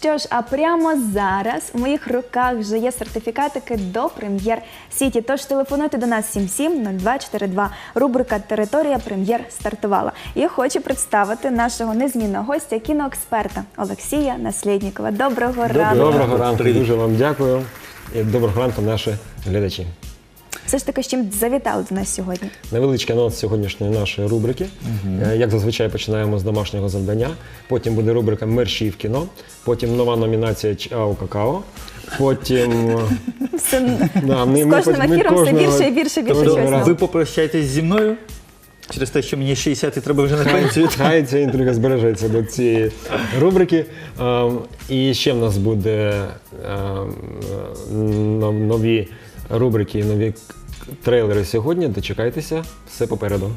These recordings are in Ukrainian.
Що ж, а прямо зараз у моїх руках вже є сертифікатики до прем'єр Сіті. Тож телефонуйте до нас 770242. Рубрика Територія прем'єр стартувала. І я хочу представити нашого незмінного гостя, кіноексперта Олексія Насліднікова. Доброго ранку. Доброго ранку, дуже вам дякую. І доброго ранку, наші глядачі. Все ж таки, з чим завітали до нас сьогодні. Невеличкий анонс сьогоднішньої нашої рубрики. Е, Як зазвичай починаємо з домашнього завдання. Потім буде рубрика Мерші в кіно. Потім нова номінація Чао Какао. Потім е, Все да, з кожним ефіром все більше і більше і більше кожного щось разу нового. Ви попрощаєтесь зі мною через те, що мені 60 і треба вже на пенсію. Хай ця інтрига збережеться до цієї рубрики. Ем, І ще в нас буде ем, нов- нові рубрики, нові трейлери сьогодні. Дочекайтеся, все попереду.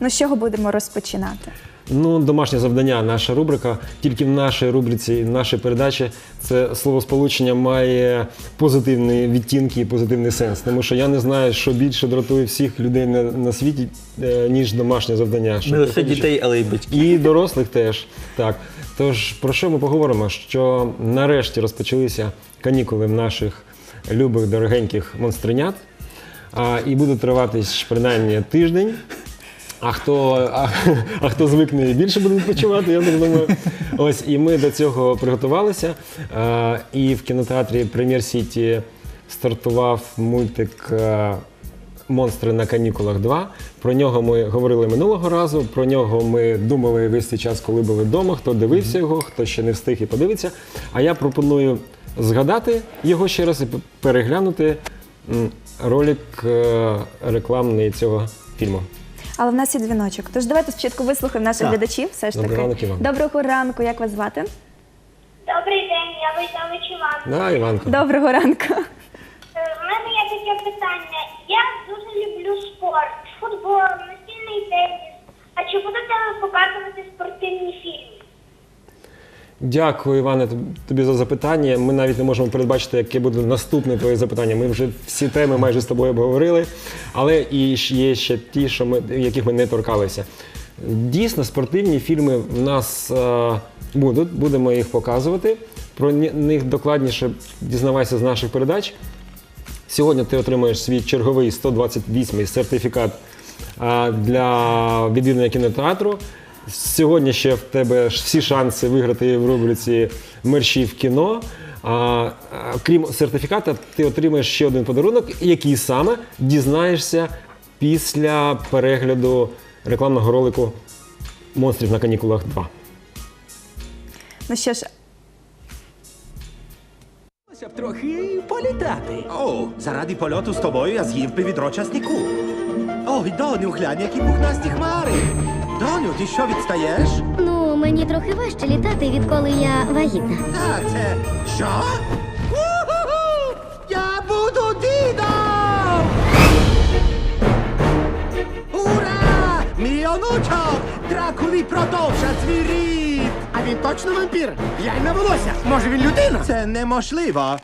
Ну з чого будемо розпочинати? Ну, домашнє завдання, наша рубрика. Тільки в нашій рубриці, в нашій передачі це словосполучення має позитивні відтінки і позитивний сенс. Тому що я не знаю, що більше дратує всіх людей на, на світі, е, ніж домашнє завдання. Що Не лише дітей, але й батьків. і дорослих теж. Так. Тож про що ми поговоримо? Що нарешті розпочалися канікули в наших любих дорогеньких монстренят. А, і будуть триватись принаймні тиждень. А хто, а, а хто звикне і більше буде відпочивати, я так думаю. Ось і ми до цього приготувалися. А, і в кінотеатрі Прем'єр Сіті стартував мультик Монстри на канікулах 2. Про нього ми говорили минулого разу. Про нього ми думали весь цей час, коли були вдома. Хто дивився його, хто ще не встиг і подивиться. А я пропоную згадати його ще раз і переглянути ролик е, рекламний цього фільму. Але в нас є дзвіночок. Тож давайте спочатку вислухаємо наших Так. глядачів. Все ж Доброго таки. ранку, Іван. Доброго ранку, як вас звати? Добрий день, я Войтович Іван. Да, Іванко. Доброго ранку. Е, В мене є таке питання. Я дуже люблю спорт, футбол, настільний теніс. А чи будете ви показувати спортивні фільми? Дякую, Іване, тобі за запитання. Ми навіть не можемо передбачити, яке буде наступне твоє запитання. Ми вже всі теми майже з тобою обговорили, але і є ще ті, що ми, яких ми не торкалися. Дійсно, спортивні фільми в нас е, будуть, будемо їх показувати. Про них докладніше дізнавайся з наших передач. Сьогодні ти отримаєш свій черговий 128-й сертифікат а, для відвідування кінотеатру. Сьогодні ще в тебе всі шанси виграти в рубриці мерші в кіно. А, а, крім сертифіката, ти отримаєш ще один подарунок, який саме дізнаєшся після перегляду рекламного ролику Монстрів на канікулах 2. Ну що ж, Хотілося б трохи політати. О, заради польоту з тобою я з'їв би часнику. Ой, доню, глянь, які пухнасті хмари. Доню, ти що відстаєш? Ну, мені трохи важче літати, відколи я вагітна. Так, це що? У-ху-ху! Я буду дідом! Ура! Мій онучок! Дракулі продовжа свій рід! А він точно вампір? Глянь на волосся. Може він людина? Це неможливо.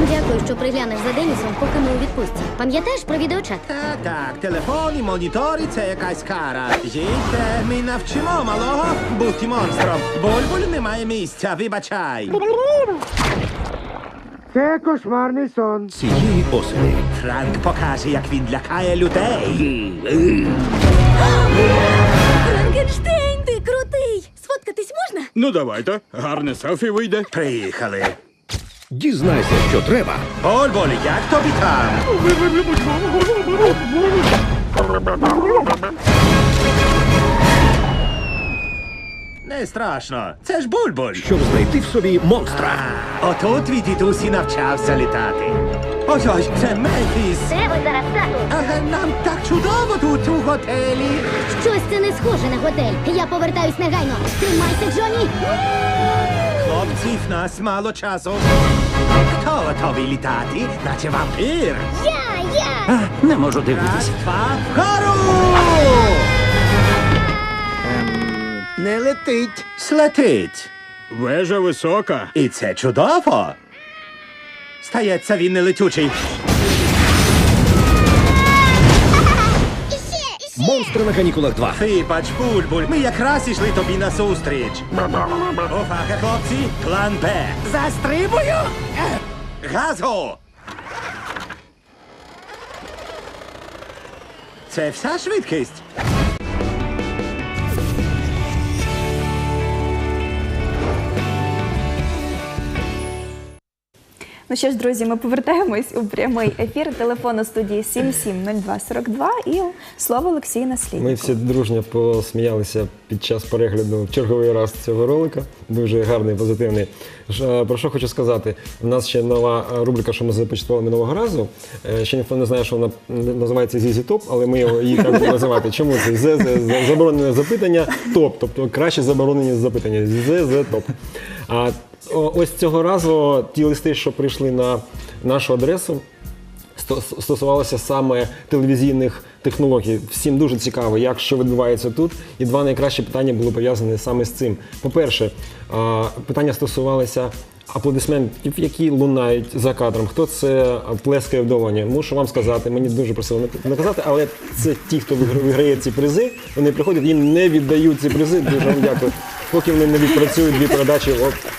Дякую, що приглянеш за Денісом, поки ми у відпустці. Пам'ятаєш про відеочат? Так, так, телефони, монітори це якась кара. Жійте, ми навчимо малого бути монстром. Бульбуль немає місця, вибачай. Це кошмарний сон. Цієї осені Франк покаже, як він лякає людей. Франкенштейн, ти крутий! Сфоткатись можна? Ну давайте, гарне селфі вийде. Приїхали. Дізнайся, що треба. Бульбуль, як тобі там? Не страшно, це ж бульбуль. Щоб знайти в собі монстра. А, отут твій дідусь і навчався літати. Ось ось, це Мефіс. Де ви зараз, тату? Ага, нам так чудово тут у готелі. Щось це не схоже на готель. Я повертаюсь негайно. Тримайся, Джоні! Хлопці, в нас мало часу. Хто готовий літати, наче вампір? Я, я! Не можу Раз, дивитись. два, вгору! Не летить. Слетить. Вежа висока. І це чудово. Стається, він не Монстри на канікулах 2. Вибач, бульбуль, ми якраз ішли тобі на зустріч. Офака, хлопці, план Б. Застрибую! Газу! Це вся швидкість. Ну що ж, друзі, ми повертаємось у прямий ефір. Телефон у студії 770242 і слово Олексію Насліднику. Ми всі дружньо посміялися під час перегляду черговий раз цього ролика. Дуже гарний, позитивний. Про що хочу сказати? У нас ще нова е, рубрика, що ми започаткували минулого разу. Е, Ще ніхто не знає, що вона називається Зізі Топ, але ми її так будемо називати. Чому це? ЗЗ – заборонене запитання, топ, тобто краще заборонені запитання. ЗЗ топ. А ось цього разу ті листи, що прийшли на нашу адресу, стосувалося саме телевізійних технологій. Всім дуже цікаво, як що відбувається тут. І два найкращі питання були пов'язані саме з цим. По-перше, питання стосувалися аплодисментів, які лунають за кадром. Хто це плескає в долоні? Мушу вам сказати, мені дуже просили не- казати, але це ті, хто виграє ці призи. Вони приходять, їм не віддають ці призи. Дуже вам дякую. Поки вони не відпрацюють дві передачі,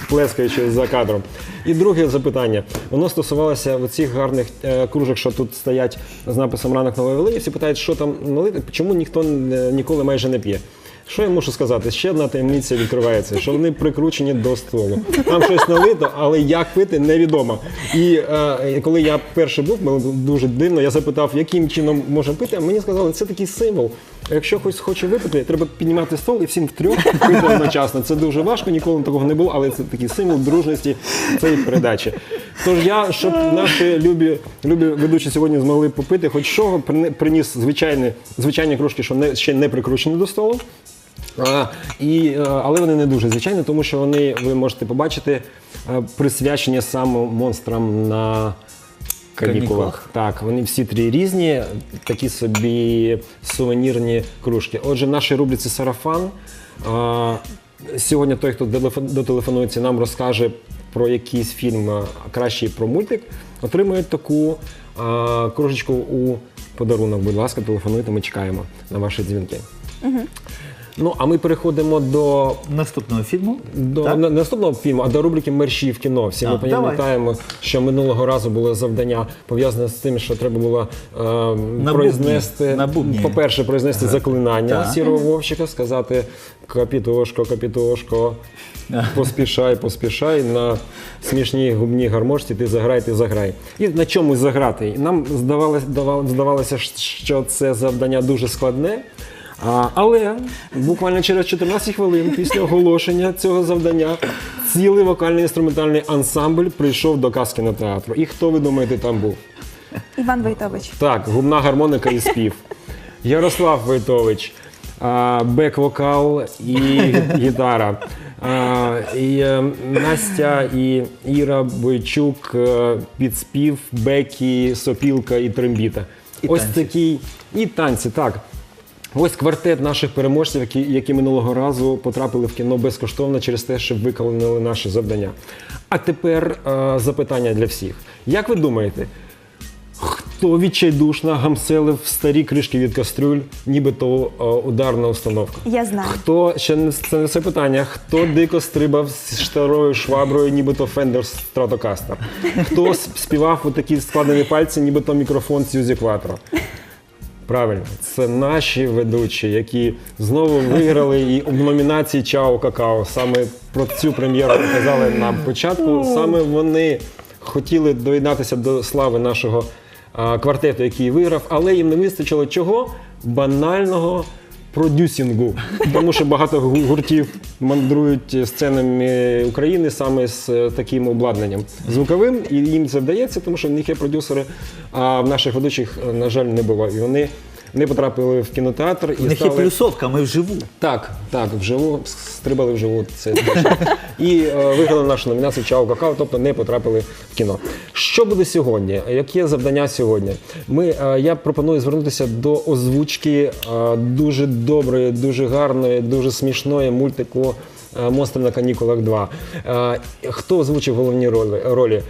плескаючи за кадром. І друге запитання. Воно стосувалося оцих гарних е, кружок, що тут стоять з написом ранок нової Волині. Всі питають, що там налити, чому ніхто е, ніколи майже не п'є. Що я мушу сказати? Ще одна таємниця відкривається, що вони прикручені до столу. Там щось налито, але як пити, невідомо. І е, коли я перший був, було дуже дивно, я запитав, яким чином можна пити, а мені сказали, це такий символ. Якщо хтось хоче випити, треба піднімати стол і всім втрьох пити одночасно. Це дуже важко, ніколи такого не було, але це такий символ дружності цієї передачі. Тож я, щоб наші любі, любі ведучі сьогодні змогли попити, хоч що приніс звичайні, звичайні кружки, що не, ще не прикручені до столу. А, і, е, але вони не дуже звичайні, тому що вони, ви можете побачити, е, присвячені саме монстрам на канікулах. Так, вони всі три різні, такі собі сувенірні кружки. Отже, в нашій рубриці Сарафан. а, Сьогодні той, хто дотелефонується, нам розкаже про якийсь фільм, а кращий про мультик, отримує таку а, кружечку у подарунок. Будь ласка, телефонуйте, ми чекаємо на ваші дзвінки. Ну, а ми переходимо до, Наступного фільму. до Так? на- наступного фільму, а до рубрики Мерші в кіно. Всі А, ми пам'ятаємо, що минулого разу було завдання пов'язане з тим, що треба було е, произнести, На по-перше, произнести заклинання Так. сірого вовчика, сказати капітошко, капітошко, поспішай, поспішай на смішній губній гармошці, ти заграй, ти заграй. І на чомусь заграти. Нам здавалося, здавалося, що це завдання дуже складне. А, але буквально через 14 хвилин після оголошення цього завдання цілий вокальний інструментальний ансамбль прийшов до казки на театру. І хто ви думаєте там був? Іван Войтович. Так, губна гармоника і спів. Ярослав Войтович, бек-вокал і гітара. А, і е, Настя і Іра Бойчук, е, підспів, бекі, сопілка і трембіта. І Ось танці. такий. І танці, так. Ось квартет наших переможців, які, які минулого разу потрапили в кіно безкоштовно через те, що виконали наші завдання. А тепер е, запитання для всіх. Як ви думаєте, Хто відчайдушно гамселив старі кришки від кастрюль, нібито е, ударна установка? Я знаю. Хто ще не це не це питання? Хто дико стрибав з старою шваброю, нібито Fender Stratocaster? Хто співав у такі складені пальці, нібито мікрофон Сьюзі Quattro? Правильно, це наші ведучі, які знову виграли і в номінації Чао Какао. Саме про цю прем'єру казали на початку. Саме вони хотіли доєднатися до слави нашого а, квартету, який виграв, але їм не вистачило чого? Банального продюсінгу. Тому що багато гуртів мандрують сценами України саме з е, таким обладнанням звуковим, і їм це вдається, тому що в них є продюсери, а в наших ведучих, е, на жаль, не було. І вони не потрапили в кінотеатр і У них є плюсовка, ми вживу. Так, так, вживу, стрибали вживу, це. І е, виграли нашу номінацію Чао Какао, тобто не потрапили в кіно. Що буде сьогодні? Яке завдання сьогодні? Ми, е, я пропоную звернутися до озвучки е, дуже доброї, дуже гарної, дуже смішної мультику е, Монстри на канікулах 2. Е, хто озвучив головні ролі?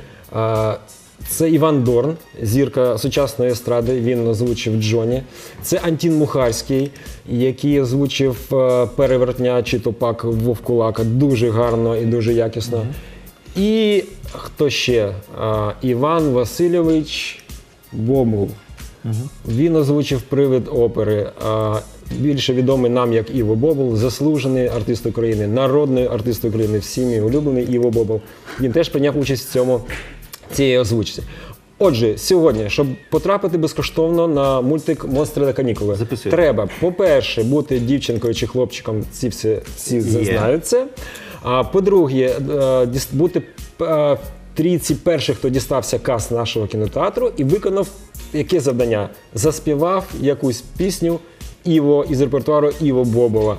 Е, Це Іван Дорн, зірка сучасної естради. Він озвучив Джоні. Це Антін Мухарський, який озвучив е, перевертня чи то пак Вовкулака. Дуже гарно і дуже якісно. І хто ще? А, Іван Васильович Бобул. Він озвучив привид опери. А, більше відомий нам як Іво Бобул, заслужений артист України, народний артист України, всі мій улюблений Іво Бобул. Він теж прийняв участь в цьому цієї озвучці. Отже, сьогодні, щоб потрапити безкоштовно на мультик Монстри на канікули, Записуйте. треба, по-перше, бути дівчинкою чи хлопчиком, ці всі, всі знають це. А по-друге, е, бути е, в трійці перших, хто дістався кас нашого кінотеатру і виконав яке завдання? Заспівав якусь пісню Іво із репертуару Іво Бобова.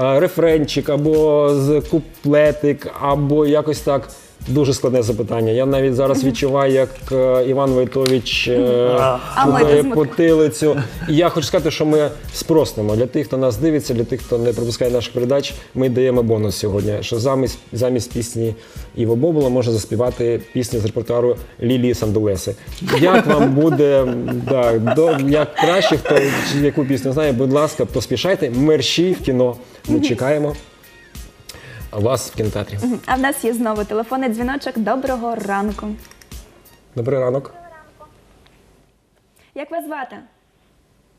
Е, Рефренчик або з куплетик, або якось так. Дуже складне запитання. Я навіть зараз відчуваю, як е, Іван Войтович е, А ми потилицю. І я хочу сказати, що ми спростимо для тих, хто нас дивиться, для тих, хто не пропускає наших передач. Ми даємо бонус сьогодні. Що замість замість пісні Іво Бобула може заспівати пісню з репертуару Лілії Сандулеси. Як вам буде да, до як краще, хто яку пісню знає, будь ласка, поспішайте. Мерщі в кіно. Ми чекаємо вас в кінотеатрі. А в нас є знову телефонний дзвіночок. Доброго ранку. Добрий ранок. Як вас звати?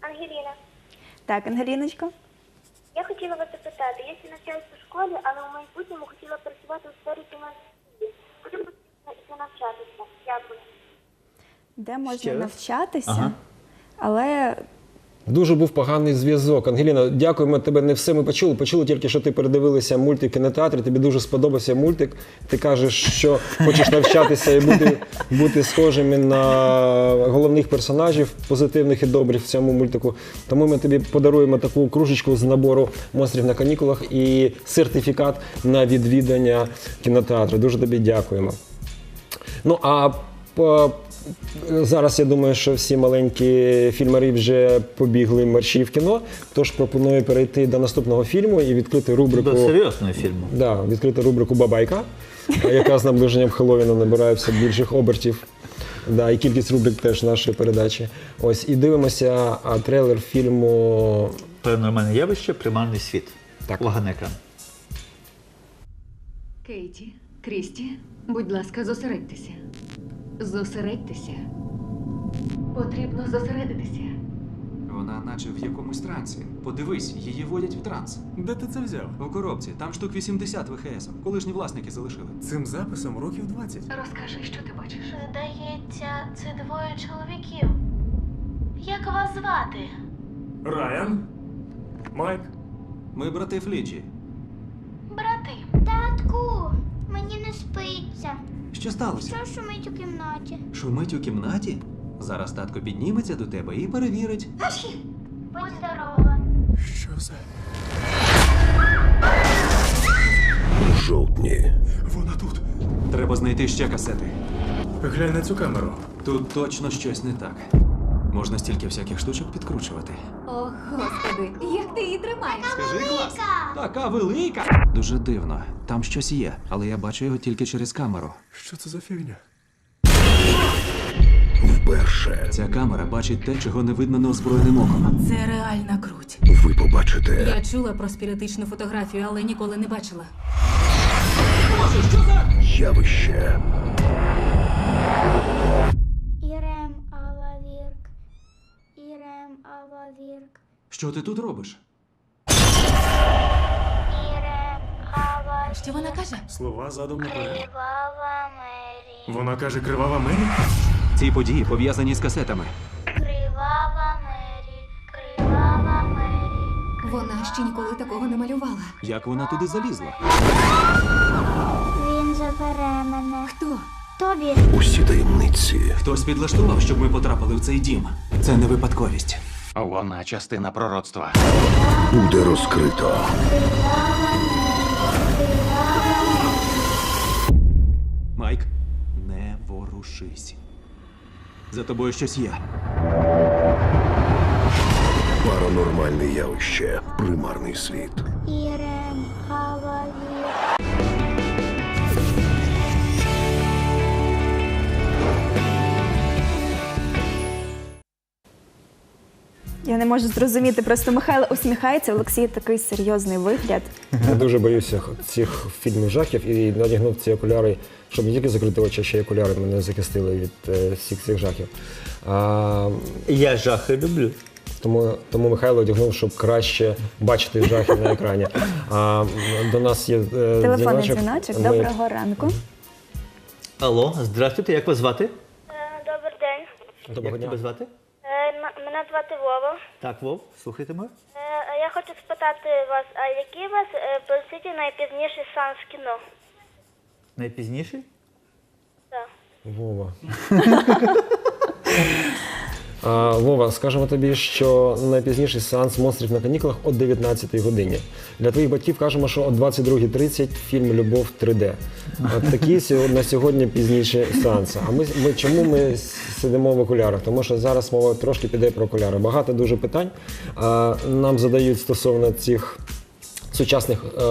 Ангеліна, Так, Ангеліночко. я хотіла вас запитати, я ще навчаюся у школі, але у майбутньому хотіла працювати у сфері кіностудії. Куди потрібно йти навчатися? Дякую. Де можна Ще раз? навчатися? Ага. Але Дуже був поганий зв'язок. Ангеліна, дякуємо тебе. Не все ми почули. Почули тільки, що ти передивилися мультик в кінотеатрі. Тобі дуже сподобався мультик. Ти кажеш, що хочеш навчатися і бути, бути схожими на головних персонажів, позитивних і добрих в цьому мультику. Тому ми тобі подаруємо таку кружечку з набору монстрів на канікулах і сертифікат на відвідання кінотеатру. Дуже тобі дякуємо. Ну а по- зараз я думаю, що всі маленькі фільмари вже побігли мерщі в кіно. Тож пропоную перейти до наступного фільму і відкрити рубрику. До серйозного фільму. Да, відкрити рубрику Бабайка, яка з наближенням Хеллоуіна набирає все більших обертів. Да, і кількість рубрик теж нашої передачі. Ось і дивимося а, трейлер фільму. Паранормальне явище, примарний світ. Так. Увага на екран. Кейті, Крісті, будь ласка, зосередьтеся. Зосередьтеся. Потрібно зосередитися. Вона наче в якомусь трансі. Подивись, її водять в транс. Де ти це взяв? В коробці, там штук 80 ВХС. Колишні власники залишили. Цим записом років 20. Розкажи, що ти бачиш. Здається, це двоє чоловіків. Як вас звати? Райан? Майк? Ми брати Фліджі. Брати. Татку, мені не спиться. Що сталося? Що шумить у кімнаті? Шумить у кімнаті? Зараз татко підніметься до тебе і перевірить. Будь здорова. Що за? Жовтні. Вона тут. Треба знайти ще касети. Глянь на цю камеру. Тут точно щось не так. Можна стільки всяких штучок підкручувати. О, господи, як ти її тримаєш? Скажи клас. Така велика. Дуже дивно. Там щось є, але я бачу його тільки через камеру. Що це за фігня? Вперше Ця камера бачить те, чого не видно неозброєним оком. Це реальна круть. ви побачите Я чула про спіритичну фотографію, але ніколи не бачила. явище. Що ти тут робиш? Що вона каже? Слова задом наперед. Кривава Мері. Вона каже кривава Мері? Ці події пов'язані з касетами. Кривава Мері. Кривава Мері. Вона ще ніколи такого не малювала. Як вона туди залізла? Він забере мене. Хто? Тобі. Усі таємниці. Хтось підлаштував, щоб ми потрапили в цей дім. Це не випадковість. Вона частина пророцтва. Буде розкрито. Майк, не ворушись. За тобою щось є. Паранормальне явище. Примарний світ. Я не можу зрозуміти. Просто Михайло усміхається, Олексій такий серйозний вигляд. Я дуже боюся цих фільмів жахів і надягнув ці окуляри, щоб не тільки закрити очі, а ще й окуляри мене захистили від е, всіх цих жахів. А, Я жахи люблю. тому, тому Михайло одягнув, щоб краще бачити жахи на екрані. А, до нас є е, Телефонний дзвіночок. дзвіночок. Ми- Доброго ранку. Алло, здравствуйте, як вас звати? Добрий день. Доброго як дня. тебе звати? Мене звати Вова. Так, Вов, слухайте мене. Я хочу спитати вас, а який у вас просить найпізніший сеанс кіно? Найпізніший? Так. Вова. А, Вова, скажемо тобі, що найпізніший сеанс монстрів на канікулах о 19-й годині. Для твоїх батьків кажемо, що о 22.30 фільм Любов 3D. От такі на сьогодні пізніші сеанси. А ми, ми чому ми сидимо в окулярах? Тому що зараз мова трошки піде про окуляри. Багато дуже питань а, нам задають стосовно цих сучасних е,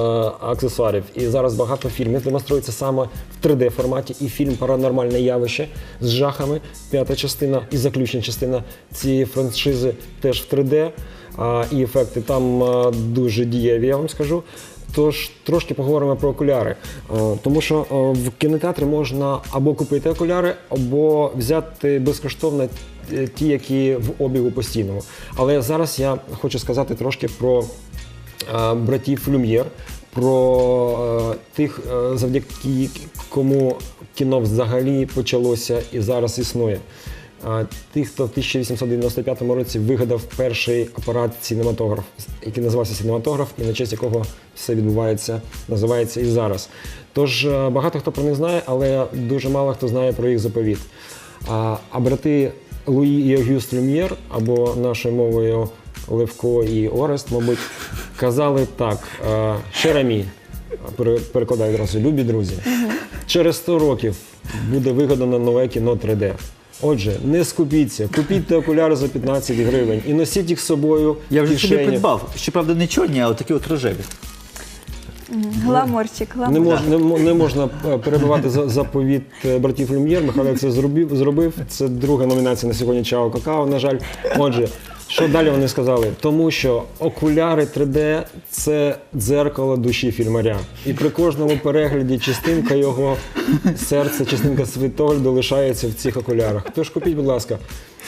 аксесуарів. І зараз багато фільмів демонструється саме в 3D форматі. І фільм Паранормальне явище з жахами, п'ята частина і заключна частина цієї франшизи теж в 3D. А, і ефекти там е, дуже дієві, я вам скажу. Тож трошки поговоримо про окуляри. Е, Тому що е, в кінотеатрі можна або купити окуляри, або взяти безкоштовно ті, які в обігу постійному. Але зараз я хочу сказати трошки про братів Люм'єр, про е, тих, е, завдяки кому кіно взагалі почалося і зараз існує. Е, Тих, хто в 1895 році вигадав перший апарат цінематограф, який називався цінематограф, і на честь якого все відбувається, називається і зараз. Тож е, багато хто про них знає, але дуже мало хто знає про їх заповіт. А, а брати Луї і Огюст Люм'єр, або нашою мовою Левко і Орест, мабуть, казали так: Шерамі, перекладаю одразу, любі друзі, через 100 років буде вигадано нове кіно 3D. Отже, не скупіться, купіть окуляри за 15 гривень і носіть їх з собою. Я вже собі придбав. Щоправда, не чорні, а отакі от рожеві. Гламурчик, Не, гламурчик. не, не можна е, перебивати за- заповіт е, братів Люм'єр. Михайло це зробив, зробив. Це друга номінація на сьогодні Чао Какао, на жаль. Отже, що далі вони сказали? Тому що окуляри 3D – це дзеркало душі фільмаря. І при кожному перегляді частинка його серця, частинка світогляду лишається в цих окулярах. Тож купіть, будь ласка.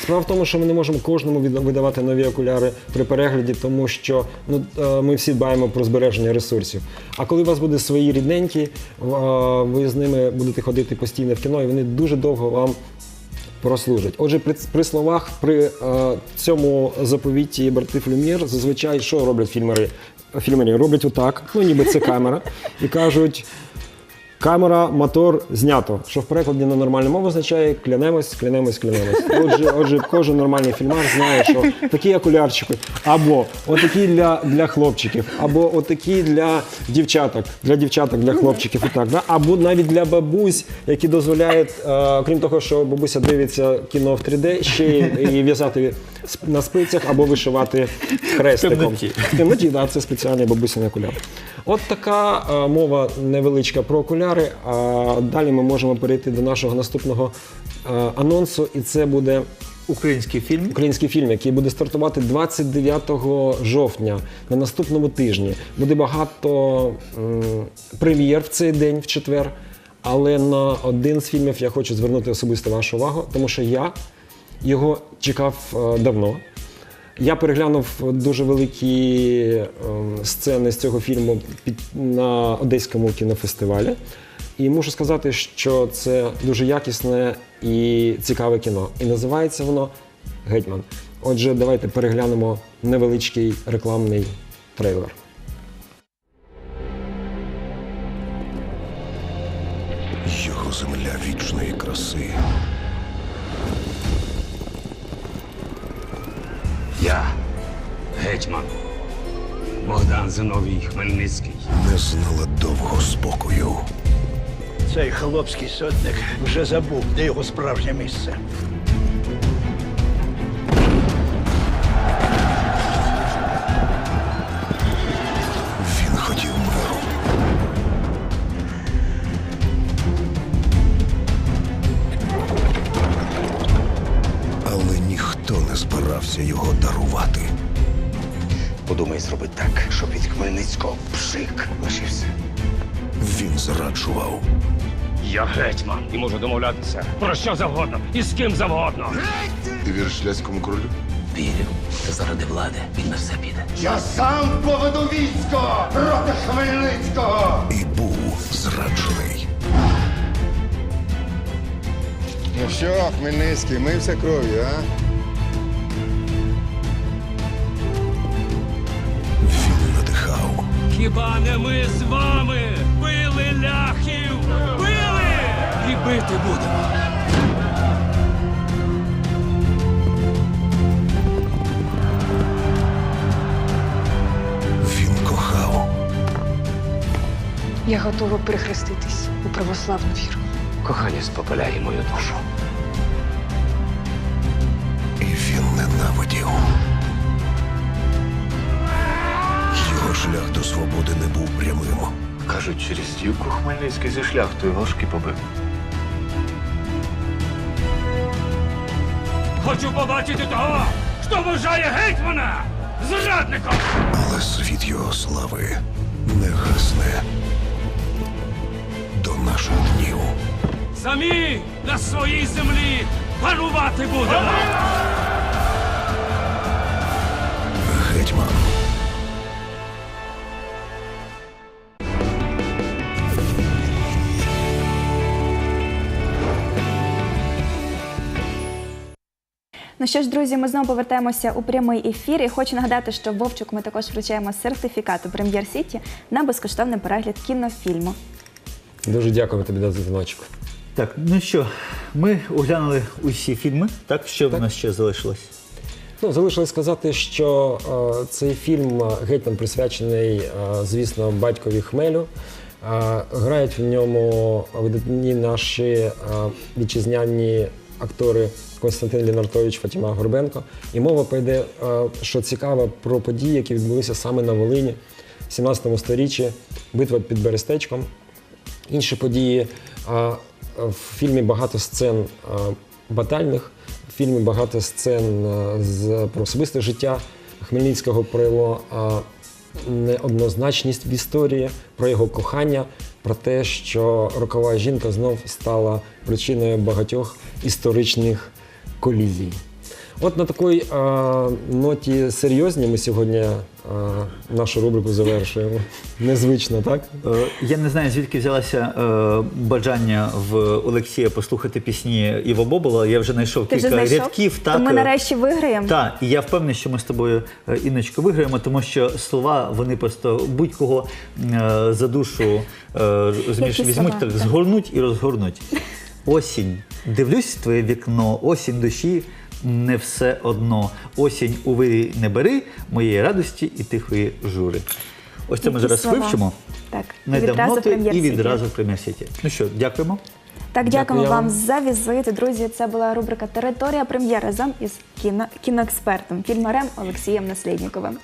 Справа в тому, що ми не можемо кожному видавати нові окуляри при перегляді, тому що ну, е, ми всі дбаємо про збереження ресурсів. А коли у вас буде свої рідненькі, е, ви з ними будете ходити постійно в кіно, і вони дуже довго вам прослужать. Отже, при, при словах при е, цьому заповіті братів Люмір зазвичай що роблять фільмери? Фільмери роблять отак, ну ніби це камера, і кажуть. Камера, мотор знято, що в перекладі на нормальну мову означає клянемось, клянемось, клянемось. Отже, отже, кожен нормальний фільмар знає, що такі окулярчики, або отакі для, для хлопчиків, або отакі для дівчаток, для дівчаток, для хлопчиків і так. Да? Або навіть для бабусь, які дозволяють, е, крім того, що бабуся дивиться кіно в 3D, ще й і в'язати на спицях або вишивати хрестиком. В темноті, да, це спеціальний бабусиний окуляр. От така е, мова невеличка про окуляри. А далі ми можемо перейти до нашого наступного е, анонсу, і це буде Український фільм. український фільм, який буде стартувати 29 жовтня на наступному тижні. Буде багато м, прем'єр в цей день, в четвер. Але на один з фільмів я хочу звернути особисто вашу увагу, тому що я його чекав е, давно. Я переглянув дуже великі ем, сцени з цього фільму на Одеському кінофестивалі. І мушу сказати, що це дуже якісне і цікаве кіно. І називається воно Гетьман. Отже, давайте переглянемо невеличкий рекламний трейлер. Його земля вічної краси. Я гетьман Богдан Зиновій Хмельницький. Не знала довго спокою. Цей хлопський сотник вже забув, де його справжнє місце. Збирався його дарувати. Подумай зробити так, щоб від Хмельницького пшик лишився. Він зраджував. Я гетьман і можу домовлятися про що завгодно і з ким завгодно. Ти віриш ляському королю? Вірю, та заради влади він на все піде. Я сам поведу військо проти Хмельницького! І був зраджений. Ну що, Хмельницький, мився кров'ю, а? Хіба не ми з вами били ляхів? Били! І бити будемо. Він кохав. Я готова перехреститись у православну віру. Кохання спопиляє мою душу. Шлях до свободи не був прямим. Кажуть, через стівку Хмельницький зі шляхтою ложки побив. Хочу побачити того, хто вважає гетьмана зрадником. Але світ його слави не гасне до наших днів. Самі на своїй землі панувати будемо. Гетьман. Ну що ж, друзі, ми знову повертаємося у прямий ефір. І хочу нагадати, що Вовчик ми також вручаємо сертифікат у Прем'єр Сіті на безкоштовний перегляд кінофільму. Дуже дякуємо тобі за дзвіночок. Так, ну що, ми оглянули усі фільми. Так, що в нас ще залишилось? Ну, залишилось сказати, що е, цей фільм е, гетьман присвячений, е, звісно, батькові Хмелю. Е, грають в ньому видатні наші е, вітчизняні актори Константин Лінартович, Фатіма Горбенко. І мова пойде, е, що цікаво, про події, які відбулися саме на Волині в 17 сторіччі, битва під Берестечком. Інші події. В фільмі багато сцен батальних, в фільмі багато сцен з про особисте життя Хмельницького про його неоднозначність в історії, про його кохання, про те, що рокова жінка знов стала причиною багатьох історичних колізій. От на такій а, ноті серйозній ми сьогодні а, нашу рубрику завершуємо. Незвично, так? Е, Я не знаю, звідки взялося е, бажання в Олексія послухати пісні Іво Бобола. Я вже знайшов Ти вже кілька знайшов? рядків. То ми е, нарешті виграємо. Так, і я впевнений, що ми з тобою, е, Інночко, виграємо, тому що слова вони просто будь-кого е, за душу е, розумієш, Які візьмуть, слова? так Так. згорнуть і розгорнуть. Осінь. Дивлюсь в твоє вікно, осінь душі. Не все одно. Осінь у вирі не бери моєї радості і тихої жури. Ось це ми Які зараз слова? вивчимо. Так, Не відразу і «Прем'єр-Сіті». відразу в прем'єр-сіті. Ну що, дякуємо. Так, дякуємо Дякую вам вам. за візит. Друзі, це була рубрика Територія прем'єр разом із кіно, кіноекспертом, фільмарем Олексієм Наслідніковим.